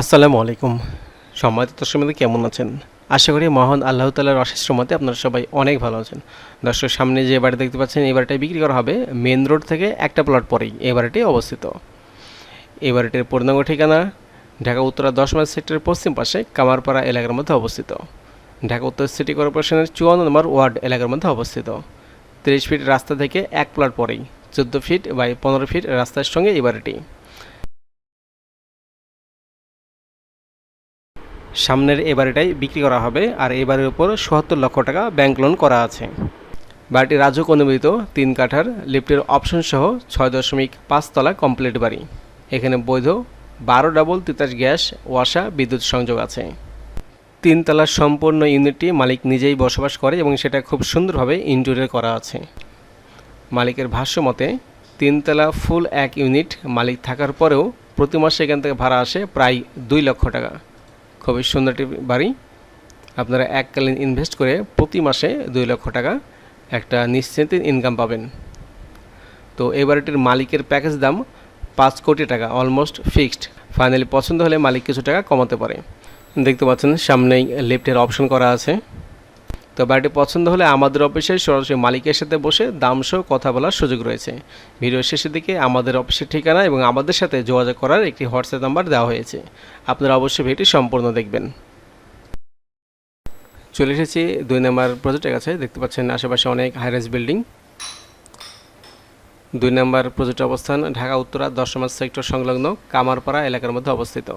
আসসালামু আলাইকুম। সম্মানিত দর্শক বন্ধু কেমন আছেন? আশা করি মহান আল্লাহ তালার অশেষ রহমতে আপনারা সবাই অনেক ভালো আছেন। দর্শক, সামনে যে বাড়ি দেখতে পাচ্ছেন, এই বাড়িটাই বিক্রি করা হবে মেন রোড থেকে একটা প্লট পরেই, এই বাড়িটি অবস্থিত। এই বাড়িটির পূর্ণাঙ্গ ঠিকানা ঢাকা উত্তরা দশ মাইল সেক্টরের পশ্চিম পাশে কামারপাড়া এলাকার মধ্যে অবস্থিত। ঢাকা উত্তর সিটি কর্পোরেশনের চুয়ান্ন নম্বর ওয়ার্ড এলাকার মধ্যে অবস্থিত। তিরিশ ফিট রাস্তা থেকে এক প্লট পরেই, চোদ্দ ফিট বাই পনেরো ফিট রাস্তার সঙ্গে এই বাড়িটি। সামনের এ বাড়িটাই বিক্রি করা হবে আর এবারের উপর সত্তর লক্ষ টাকা ব্যাংক লোন করা আছে। বাড়িটি রাজুক অনুমোদিত তিন কাঠার লিফটের অপশন সহ ছয় দশমিক পাঁচতলা কমপ্লিট বাড়ি। এখানে বৈধ বারো ডাবল তিতাস গ্যাস ওয়াসা বিদ্যুৎ সংযোগ আছে। তিনতলার সম্পূর্ণ ইউনিটটি মালিক নিজেই বসবাস করে এবং সেটা খুব সুন্দরভাবে ইন্টেরিয়র করা আছে। মালিকের ভাষ্য মতে তিনতলা ফুল এক ইউনিট মালিক থাকার পরেও প্রতি মাসে এখান থেকে ভাড়া আসে প্রায় দুই লক্ষ টাকা। খুবই সুন্দর একটি বাড়ি। আপনারা এককালীন ইনভেস্ট করে প্রতি মাসে দুই লক্ষ টাকা একটা নিশ্চিত ইনকাম পাবেন। তো এই বাড়িটির মালিকের প্যাকেজ দাম পাঁচ কোটি টাকা অলমোস্ট ফিক্সড ফাইনালি পছন্দ হলে মালিক কিছু টাকা কমাতে পারে। দেখতে পাচ্ছেন, সামনেই লেফটের অপশন করা আছে। তো বাড়িটি পছন্দ হলে আমাদের অফিসে সরাসরি মালিকের সাথে বসে দাম সহ কথা বলার সুযোগ রয়েছে। ভিডিও শেষের দিকে আমাদের অফিসের ঠিকানা এবং আমাদের সাথে যোগাযোগ করার একটি হোয়াটসঅ্যাপ নাম্বার দেওয়া হয়েছে। আপনারা অবশ্যই ভিডিওটি সম্পূর্ণ দেখবেন। চলে এসেছি দুই নম্বর প্রজেক্টের কাছে। দেখতে পাচ্ছেন আশেপাশে অনেক হাইরাইজ বিল্ডিং দুই নম্বর প্রজেক্টের অবস্থান ঢাকা, উত্তরা দশ নম্বর সেক্টর সংলগ্ন কামারপাড়া এলাকার মধ্যে অবস্থিত।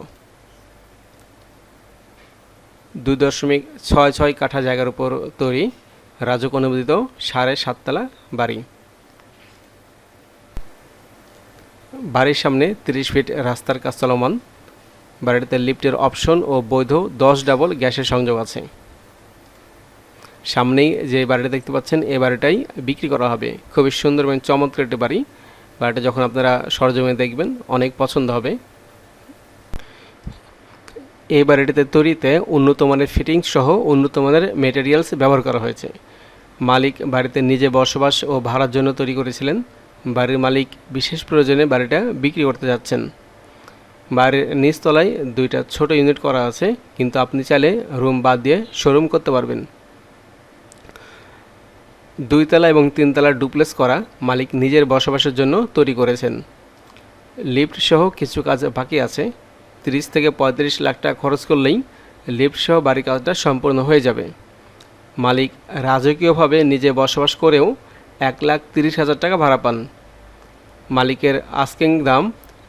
দুই দশমিক ছয় ছয় কাঠা জায়গার উপর তৈরি রাজক অনুমোদিত সাড়ে সাততলা বাড়ি। বাড়ির সামনে তিরিশ ফিট রাস্তার কাজ চলমান। বাড়িটিতে লিফটের অপশন ও বৈধ দশ ডাবল গ্যাসের সংযোগ আছে। সামনেই যে বাড়িটা দেখতে পাচ্ছেন এই বাড়িটাই বিক্রি করা হবে। খুবই সুন্দর এবং চমৎকার একটি বাড়ি। বাড়িটা যখন আপনারা সরজমে দেখবেন, অনেক পছন্দ হবে। এই বাড়িটিতে তৈরিতে উন্নত মানের ফিটিংস সহ উন্নত মানের মেটেরিয়ালস ব্যবহার করা হয়েছে। মালিক বাড়িতে নিজে বসবাস ও ভাড়ার জন্য তৈরি করেছিলেন। বাড়ির মালিক বিশেষ প্রয়োজনে বাড়িটা বিক্রি করতে যাচ্ছেন। বাড়ির নিচতলায় দুইটা ছোট ইউনিট করা আছে, কিন্তু আপনি চাইলে রুম বাদ দিয়ে শোরুম করতে পারবেন। দুইতলা এবং তিনতলা ডুপ্লেস করা মালিক নিজের বসবাসের জন্য তৈরি করেছেন। লিফট সহ কিছু কাজ বাকি আছে। তিরিশ থেকে পঁয়ত্রিশ লাখ টাকা খরচ করলেই লিফট সহ বাড়ির কাজটা সম্পূর্ণ হয়ে যাবে। মালিক রাজকীয়ভাবে নিজে বসবাস করেও এক লাখ তিরিশ হাজার টাকা ভাড়া পান। মালিকের আস্কিং দাম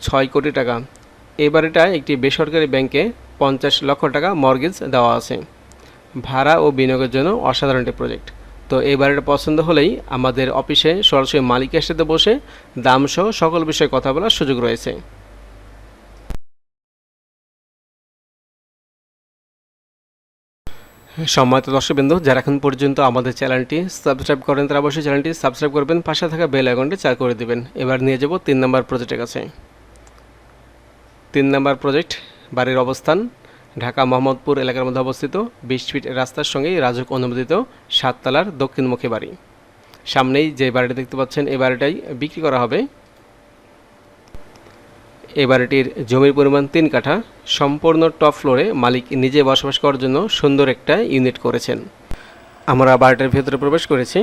ছয় কোটি টাকা। এই বাড়িটায় একটি বেসরকারি ব্যাংকে পঞ্চাশ লক্ষ টাকা মর্গেজ দেওয়া আছে। ভাড়া ও বিনিয়োগের জন্য অসাধারণ একটি প্রজেক্ট। তো এই বাড়িটা পছন্দ হলেই আমাদের অফিসে সরাসরি মালিকের সাথে বসে দাম সহ সকল বিষয়ে কথা বলার সুযোগ রয়েছে। সম্মানিত দর্শকবৃন্দ, যারা এখন পর্যন্ত আমাদের চ্যানেলটি সাবস্ক্রাইব করেন, তারা অবশ্যই চ্যানেলটি সাবস্ক্রাইব করবেন, পাশে থাকা বেল আইকনটি চার করে দিবেন। এবার নিয়ে যাব তিন নম্বর প্রজেক্টের কাছে। তিন নম্বর প্রজেক্ট বাড়ির অবস্থান, ঢাকা মোহাম্মদপুর এলাকার মধ্যে অবস্থিত, বিশ ফিট রাস্তার সঙ্গেই রাজক অনুমোদিত সাততলার দক্ষিণমুখী বাড়ি। সামনেই যে বাড়িটি দেখতে পাচ্ছেন, এই বাড়িটাই বিক্রি করা হবে। এই বাড়িটির জমির পরিমাণ তিন কাঠা, সম্পূর্ণ টপ ফ্লোরে মালিক নিজে বসবাস করার জন্য সুন্দর একটা ইউনিট করেছেন। আমরা বাড়িটার ভেতরে প্রবেশ করেছি।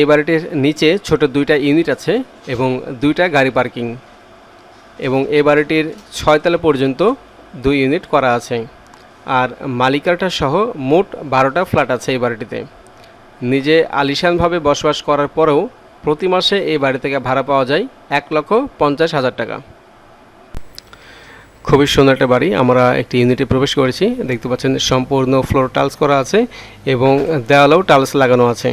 এই বাড়িটির নিচে ছোট দুইটা ইউনিট আছে এবং দুইটা গাড়ি পার্কিং এবং এ বাড়িটির ছয়তলা পর্যন্ত দুই ইউনিট করা আছে। আর মালিকাটা সহ মোট বারোটা ফ্ল্যাট আছে এই বাড়িটিতে। নিজে আলিশানভাবে বসবাস করার পরেও প্রতি মাসে এই বাড়ি থেকে ভাড়া পাওয়া যায় এক লক্ষ পঞ্চাশ হাজার টাকা। খুবই সুন্দর একটা বাড়ি। আমরা একটি ইউনিটে প্রবেশ করেছি। দেখতে পাচ্ছেন সম্পূর্ণ ফ্লোর টালস করা আছে এবং দেওয়ালেও টালস লাগানো আছে।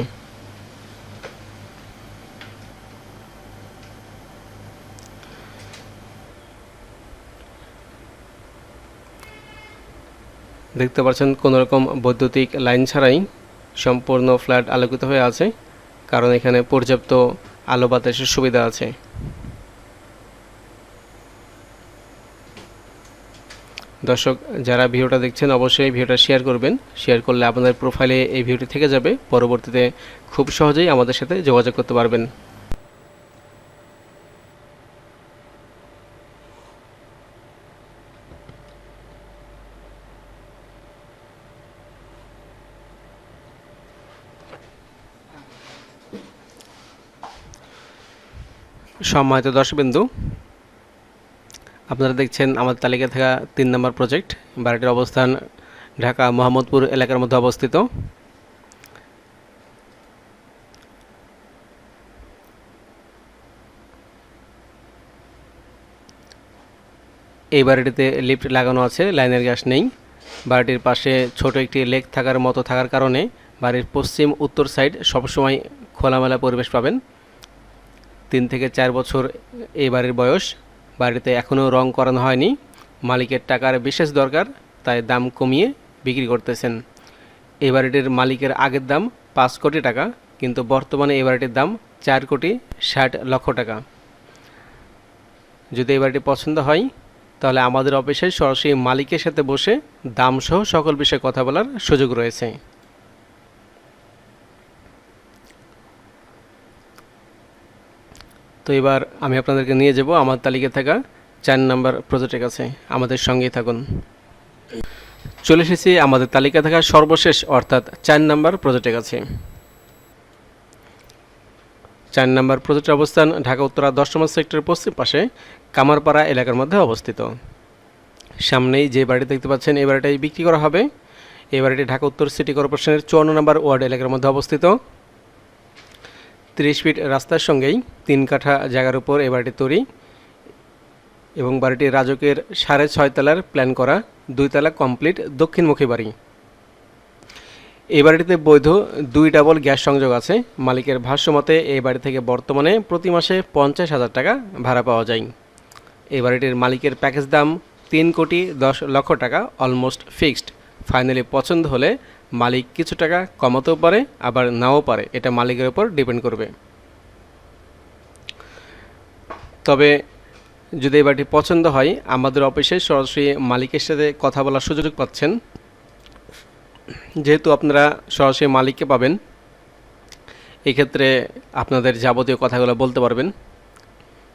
দেখতে পাচ্ছেন কোনো রকম বৈদ্যুতিক লাইন ছাড়াই সম্পূর্ণ ফ্ল্যাট আলোকিত হয়ে আছে। কারণ এখানে পর্যাপ্ত আলো বাতাসের সুবিধা আছে। দর্শক, যারা ভিডিওটা দেখছেন, অবশ্যই ভিডিওটা শেয়ার করবেন। শেয়ার করলে আপনাদের প্রোফাইলে এই ভিডিওটি থেকে যাবে। পরবর্তীতে খুব সহজেই আমাদের সাথে যোগাযোগ করতে পারবেন। সম্মানিত দর্শকবিন্দু, আপনারা দেখছেন আমাদের তালিকা থাকা তিন নম্বর প্রজেক্ট, বাড়িটির অবস্থান ঢাকা মোহাম্মদপুর এলাকার মধ্যে অবস্থিত। এই বাড়িটিতে লিফট লাগানো আছে, লাইনের গ্যাস নেই। বাড়িটির পাশে ছোট একটি লেক থাকার মতো থাকার কারণে বাড়ির পশ্চিম উত্তর সাইড সবসময় খোলামেলা পরিবেশ পাবেন। তিন থেকে চার বছর এই বাড়ির বয়স। বাড়িতে এখনও রং করানো হয়নি। মালিকের টাকার বিশেষ দরকার, তাই দাম কমিয়ে বিক্রি করতেছেন। এই বাড়িটির মালিকের আগের দাম পাঁচ কোটি টাকা, কিন্তু বর্তমানে এই বাড়িটির দাম চার কোটি ষাট লক্ষ টাকা। যদি এই বাড়িটি পছন্দ হয়, তাহলে আমাদের অফিসে সরাসরি মালিকের সাথে বসে দামসহ সকল বিষয়ে কথা বলার সুযোগ রয়েছে। তো এবার আমি আপনাদেরকে নিয়ে যাব আমার তালিকা থাকা চার নাম্বার প্রজেক্টের কাছে। আমাদের সঙ্গেই থাকুন। চলে এসেছি আমাদের তালিকা থাকা সর্বশেষ, অর্থাৎ চার নাম্বার প্রজেক্টের কাছে। চার নাম্বার প্রজেক্টের অবস্থান ঢাকা উত্তরা দশ নম্বর সেক্টরের পশ্চিম পাশে কামারপাড়া এলাকার মধ্যে অবস্থিত। সামনেই যে বাড়ি দেখতে পাচ্ছেন, এই বাড়িটাই বিক্রি করা হবে। এই বাড়িটি ঢাকা উত্তর সিটি কর্পোরেশনের চুয়ান্ন নম্বর ওয়ার্ড এলাকার মধ্যে অবস্থিত। তিরিশ ফিট রাস্তার সঙ্গেই তিন কাঠা জায়গার উপর এ বাড়িটি তৈরি এবং বাড়িটি রাজকের সাড়ে ছয় তলার প্ল্যান করা দুই তলা কমপ্লিট দক্ষিণমুখী বাড়ি। এই বাড়িটিতে বৈধ দুই ডাবল গ্যাস সংযোগ আছে। মালিকের ভাষ্যমতে এই বাড়ি থেকে বর্তমানে প্রতি মাসে পঞ্চাশ হাজার টাকা ভাড়া পাওয়া যায়। এই বাড়িটির মালিকের প্যাকেজ দাম তিন কোটি দশ লক্ষ টাকা অলমোস্ট ফিক্সড। ফাইনালি পছন্দ হলে মালিক কিছু টাকা কমাতেও পারে, আবার নাও পারে। এটা মালিকের উপর ডিপেন্ড করবে। তবে যদি এই বাড়িটি পছন্দ হয়, আমাদের অফিসে সরাসরি মালিকের সাথে কথা বলার সুযোগ পাচ্ছেন। যেহেতু আপনারা সরাসরি মালিককে পাবেন, এক্ষেত্রে আপনাদের যাবতীয় কথাগুলো বলতে পারবেন।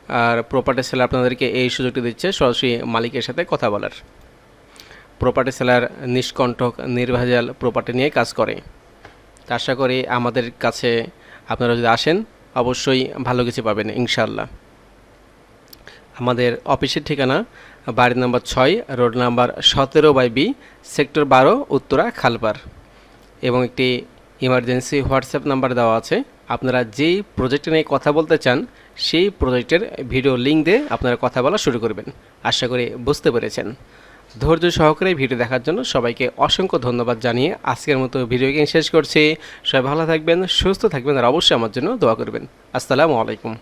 আর প্রপার্টি সেলার আপনাদেরকে এই সুযোগটি দিচ্ছে সরাসরি মালিকের সাথে কথা বলার। প্রপার্টি সেলার নিষ্কণ্ঠক নির্ভেজাল প্রপার্টি নিয়ে কাজ করে। আশা করি আমাদের কাছে আপনারা যদি আসেন, অবশ্যই ভালো কিছু পাবেন ইনশাল্লাহ আমাদের অফিসের ঠিকানা বাড়ি নাম্বার ছয়, রোড নাম্বার সতেরো বাই বি, সেক্টর বারো, উত্তরা, খালপার। এবং একটি ইমার্জেন্সি হোয়াটসঅ্যাপ নাম্বার দেওয়া আছে। আপনারা যেই প্রজেক্ট নিয়ে কথা বলতে চান, সেই প্রজেক্টের ভিডিও লিঙ্ক দিয়ে আপনারা কথা বলা শুরু করবেন। আশা করি বুঝতে পেরেছেন। ধৈর্য সহকারে ভিডিও দেখার জন্য সবাইকে অসংখ্য ধন্যবাদ জানিয়ে আজকের মতো ভিডিও শেষ করছি। সবাই ভালো থাকবেন, সুস্থ থাকবেন, আর অবশ্যই আমার জন্য দোয়া করবেন। আসসালামু আলাইকুম।